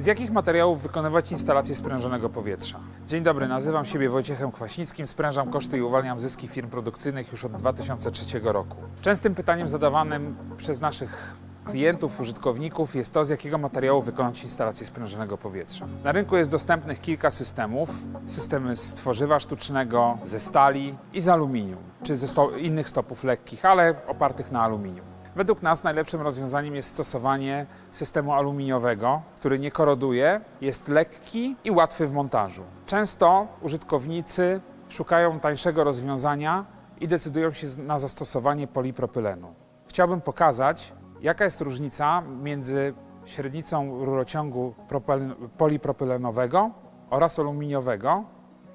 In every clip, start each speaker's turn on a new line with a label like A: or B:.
A: Z jakich materiałów wykonywać instalacje sprężonego powietrza? Dzień dobry, nazywam siebie Wojciechem Kwaśnickim, sprężam koszty i uwalniam zyski firm produkcyjnych już od 2003 roku. Częstym pytaniem zadawanym przez naszych klientów, użytkowników jest to, z jakiego materiału wykonać instalację sprężonego powietrza. Na rynku jest dostępnych kilka systemów. Systemy z tworzywa sztucznego, ze stali i z aluminium, czy ze sto- innych stopów lekkich, ale opartych na aluminium. Według nas najlepszym rozwiązaniem jest stosowanie systemu aluminiowego, który nie koroduje, jest lekki i łatwy w montażu. Często użytkownicy szukają tańszego rozwiązania i decydują się na zastosowanie polipropylenu. Chciałbym pokazać, jaka jest różnica między średnicą rurociągu propylen- polipropylenowego oraz aluminiowego.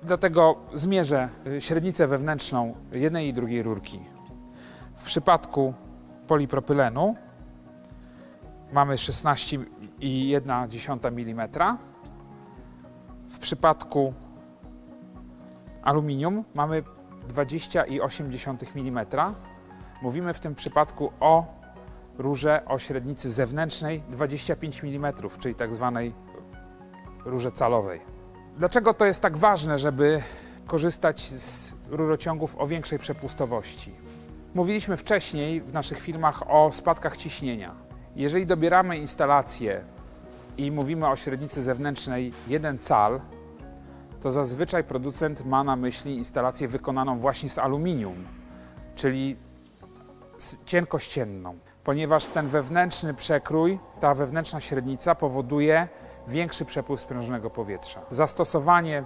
A: Dlatego zmierzę y, średnicę wewnętrzną jednej i drugiej rurki. W przypadku polipropylenu mamy 16,1 mm. W przypadku aluminium mamy 20,8 mm. Mówimy w tym przypadku o rurze o średnicy zewnętrznej 25 mm, czyli tak zwanej rurze calowej. Dlaczego to jest tak ważne, żeby korzystać z rurociągów o większej przepustowości? Mówiliśmy wcześniej w naszych filmach o spadkach ciśnienia. Jeżeli dobieramy instalację i mówimy o średnicy zewnętrznej 1 cal, to zazwyczaj producent ma na myśli instalację wykonaną właśnie z aluminium, czyli cienkościenną, ponieważ ten wewnętrzny przekrój, ta wewnętrzna średnica powoduje większy przepływ sprężonego powietrza. Zastosowanie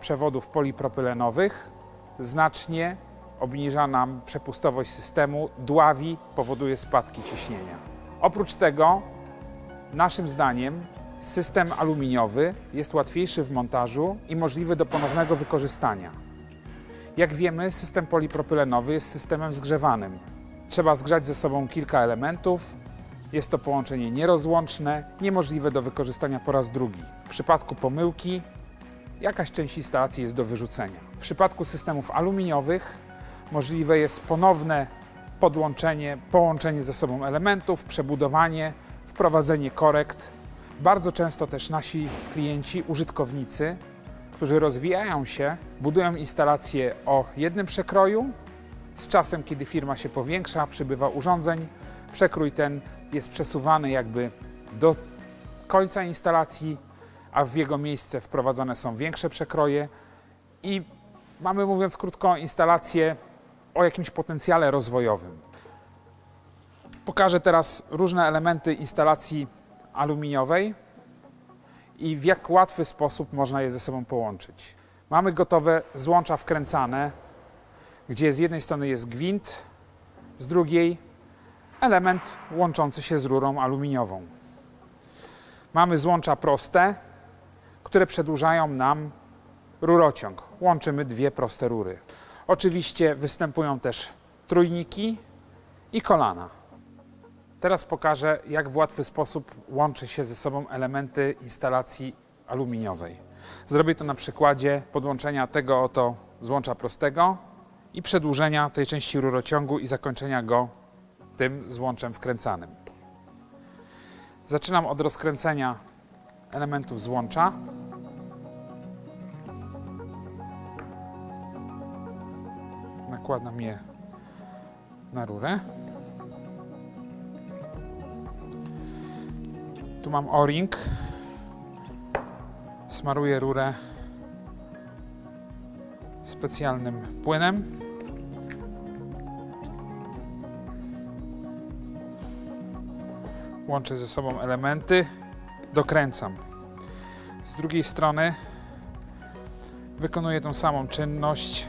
A: przewodów polipropylenowych znacznie obniża nam przepustowość systemu, dławi, powoduje spadki ciśnienia. Oprócz tego, naszym zdaniem, system aluminiowy jest łatwiejszy w montażu i możliwy do ponownego wykorzystania. Jak wiemy, system polipropylenowy jest systemem zgrzewanym. Trzeba zgrzać ze sobą kilka elementów. Jest to połączenie nierozłączne, niemożliwe do wykorzystania po raz drugi. W przypadku pomyłki jakaś część instalacji jest do wyrzucenia. W przypadku systemów aluminiowych możliwe jest ponowne podłączenie, połączenie ze sobą elementów, przebudowanie, wprowadzenie korekt. Bardzo często też nasi klienci, użytkownicy, którzy rozwijają się, budują instalacje o jednym przekroju. Z czasem, kiedy firma się powiększa, przybywa urządzeń, przekrój ten jest przesuwany jakby do końca instalacji, a w jego miejsce wprowadzane są większe przekroje i mamy, mówiąc krótko, instalację o jakimś potencjale rozwojowym. Pokażę teraz różne elementy instalacji aluminiowej i w jak łatwy sposób można je ze sobą połączyć. Mamy gotowe złącza wkręcane, gdzie z jednej strony jest gwint, z drugiej element łączący się z rurą aluminiową. Mamy złącza proste, które przedłużają nam rurociąg. Łączymy dwie proste rury. Oczywiście występują też trójniki i kolana. Teraz pokażę, jak w łatwy sposób łączy się ze sobą elementy instalacji aluminiowej. Zrobię to na przykładzie podłączenia tego oto złącza prostego i przedłużenia tej części rurociągu i zakończenia go tym złączem wkręcanym. Zaczynam od rozkręcenia elementów złącza. Nakładam je na rurę. Tu mam o-ring. Smaruję rurę specjalnym płynem. Łączę ze sobą elementy, dokręcam. Z drugiej strony wykonuję tą samą czynność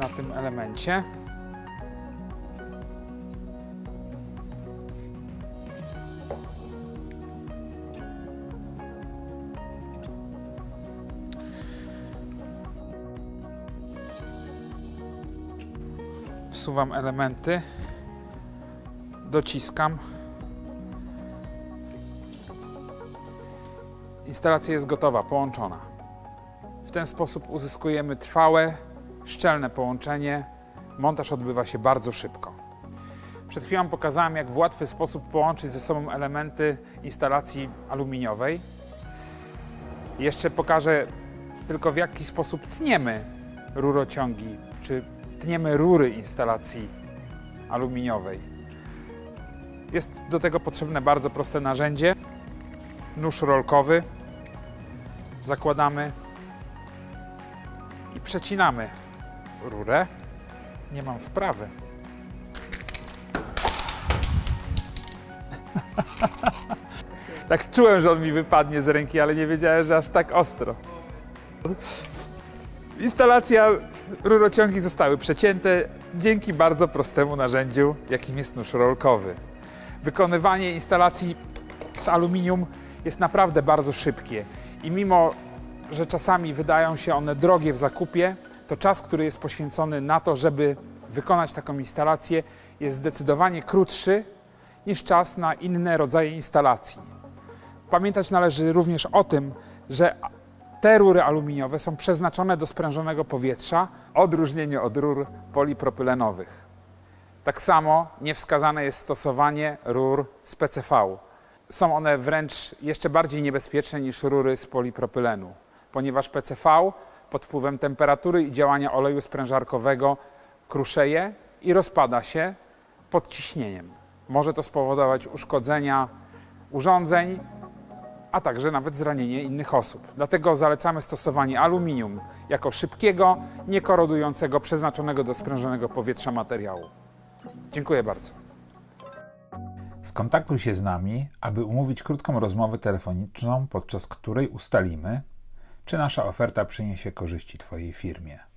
A: na tym elemencie. Wsuwam elementy, dociskam. Instalacja jest gotowa, połączona. W ten sposób uzyskujemy trwałe, szczelne połączenie. Montaż odbywa się bardzo szybko. Przed chwilą pokazałem, jak w łatwy sposób połączyć ze sobą elementy instalacji aluminiowej. Jeszcze pokażę tylko w jaki sposób tniemy rurociągi, czy tniemy rury instalacji aluminiowej. Jest do tego potrzebne bardzo proste narzędzie. Nóż rolkowy. Zakładamy i przecinamy rurę. Nie mam wprawy. tak czułem, że on mi wypadnie z ręki, ale nie wiedziałem, że aż tak ostro. Instalacja, rurociągi zostały przecięte dzięki bardzo prostemu narzędziu, jakim jest nóż rolkowy. Wykonywanie instalacji z aluminium jest naprawdę bardzo szybkie i mimo, że czasami wydają się one drogie w zakupie, to czas, który jest poświęcony na to, żeby wykonać taką instalację, jest zdecydowanie krótszy niż czas na inne rodzaje instalacji. Pamiętać należy również o tym, że te rury aluminiowe są przeznaczone do sprężonego powietrza, odróżnienie od rur polipropylenowych. Tak samo niewskazane jest stosowanie rur z PCV. Są one wręcz jeszcze bardziej niebezpieczne niż rury z polipropylenu, ponieważ PCV pod wpływem temperatury i działania oleju sprężarkowego kruszeje i rozpada się pod ciśnieniem. Może to spowodować uszkodzenia urządzeń, a także nawet zranienie innych osób. Dlatego zalecamy stosowanie aluminium jako szybkiego, niekorodującego, przeznaczonego do sprężonego powietrza materiału. Dziękuję bardzo.
B: Skontaktuj się z nami, aby umówić krótką rozmowę telefoniczną, podczas której ustalimy, czy nasza oferta przyniesie korzyści Twojej firmie.